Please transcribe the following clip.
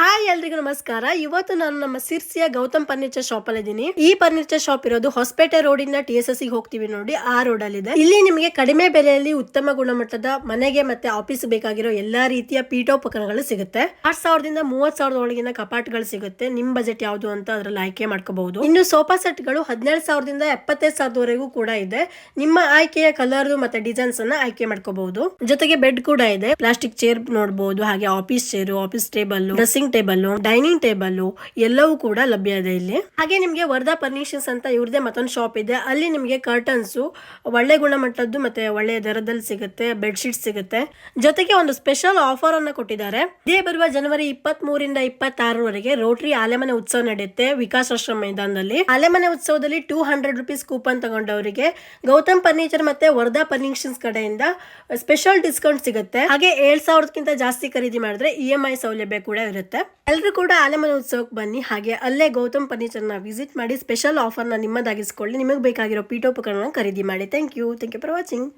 Hi ಎಲ್ರಿಗೂ ನಮಸ್ಕಾರ. ಇವತ್ತು ನಾನು ನಮ್ಮ ಸಿರ್ಸಿಯ ಗೌತಮ್ ಫರ್ನಿಚರ್ ಶಾಪ್ ಅಲ್ಲಿ ಇದ್ದೀನಿ ಈ ಫರ್ನಿಚರ್ ಶಾಪ್ ಇರೋದು ಹೊಸಪೇಟೆ ರೋಡ್ ಇಂದ ಟಿ ಎಸ್ ಎಸ್ ಹೋಗ್ತೀವಿ ನೋಡಿ. ಆ ರೋಡ್ ಅಲ್ಲಿ ಇದೆ. ಇಲ್ಲಿ ನಿಮಗೆ ಕಡಿಮೆ ಬೆಲೆಯಲ್ಲಿ ಉತ್ತಮ ಗುಣಮಟ್ಟದ ಮನೆಗೆ ಮತ್ತೆ ಆಫೀಸ್ ಬೇಕಾಗಿರೋ ಎಲ್ಲಾ ರೀತಿಯ ಪೀಠೋಪಕರಣಗಳು ಸಿಗುತ್ತೆ. ಆರ್ ಸಾವಿರದಿಂದ ಮೂವತ್ ಸಾವಿರದ ಒಳಗಿನ ಕಪಾಟ್ಗಳು ಸಿಗುತ್ತೆ. ನಿಮ್ ಬಜೆಟ್ ಯಾವುದು ಅಂತ ಅದ್ರಲ್ಲಿ ಆಯ್ಕೆ ಮಾಡ್ಕೋಬಹುದು. ಇನ್ನು ಸೋಫಾ ಸೆಟ್ಗಳು ಹದಿನೇಳು ಸಾವಿರದಿಂದ ಎಪ್ಪತ್ತೈದು ಸಾವಿರದವರೆಗೂ ಕೂಡ ಇದೆ. ನಿಮ್ಮ ಆಯ್ಕೆಯ ಕಲರ್ ಮತ್ತೆ ಡಿಸೈನ್ಸ್ ಅನ್ನ ಆಯ್ಕೆ ಮಾಡ್ಕೋಬಹುದು. ಜೊತೆಗೆ ಬೆಡ್ ಕೂಡ ಇದೆ. ಪ್ಲಾಸ್ಟಿಕ್ ಚೇರ್ ನೋಡಬಹುದು ಹಾಗೆ office chair office table dressing table dining table ಎಲ್ಲವೂ ಕೂಡ ಲಭ್ಯ ಇದೆ ಇಲ್ಲಿ. ಹಾಗೆ ನಿಮಗೆ ವರ್ಧಾ ಫರ್ನಿಷನ್ಸ್ ಅಂತ ಇವ್ರದೇ ಮತ್ತೊಂದು ಶಾಪ್ ಇದೆ. ಅಲ್ಲಿ ನಿಮಗೆ ಕರ್ಟನ್ಸ್ ಒಳ್ಳೆ ಗುಣಮಟ್ಟದ್ದು ಮತ್ತೆ ಒಳ್ಳೆ ದರದಲ್ಲಿ ಸಿಗುತ್ತೆ ಬೆಡ್ಶೀಟ್ ಸಿಗುತ್ತೆ. ಜೊತೆಗೆ ಒಂದು ಸ್ಪೆಷಲ್ ಆಫರ್ ಅನ್ನ ಕೊಟ್ಟಿದ್ದಾರೆ. ಇದೇ ಬರುವ ಜನವರಿ ಇಪ್ಪತ್ತ್ ಮೂರಿಂದ ಇಪ್ಪತ್ತಾರರವರೆಗೆ ರೋಟರಿ ಆಲೆಮನೆ ಉತ್ಸವ ನಡೆಯುತ್ತೆ ವಿಕಾಸಾಶ್ರಮ ಮೈದಾನದಲ್ಲಿ. ಆಲೆಮನೆ ಉತ್ಸವದಲ್ಲಿ ಟೂ ಹಂಡ್ರೆಡ್ ರುಪೀಸ್ ಕೂಪನ್ ತಗೊಂಡವರಿಗೆ ಗೌತಮ್ ಫರ್ನಿಚರ್ ಮತ್ತೆ ವರ್ಧಾ ಫರ್ನಿಷನ್ಸ್ ಕಡೆಯಿಂದ ಸ್ಪೆಷಲ್ ಡಿಸ್ಕೌಂಟ್ ಸಿಗುತ್ತೆ. ಹಾಗೆ ಏಳ್ ಸಾವಿರಕ್ಕಿಂತ ಜಾಸ್ತಿ ಖರೀದಿ ಮಾಡಿದ್ರೆ ಇ ಎಂ ಐ ಸೌಲಭ್ಯ ಕೂಡ ಇರುತ್ತೆ. ಎಲ್ಲರೂ ಕೂಡ ಆಲೆಮನೆ ಉತ್ಸವಕ್ಕೆ ಬನ್ನಿ, ಹಾಗೆ ಅಲ್ಲೇ ಗೌತಮ್ ಫರ್ನಿಚರ್ನ ವಿಸಿಟ್ ಮಾಡಿ ಸ್ಪೆಷಲ್ ಆಫರ್ನ ನಿಮ್ಮದಾಗಿಸ್ಕೊಳ್ಳಿ. ನಿಮಗೆ ಬೇಕಾಗಿರೋ ಪೀಠೋಪಕರಣ ಖರೀದಿ ಮಾಡಿ. Thank you thank you for watching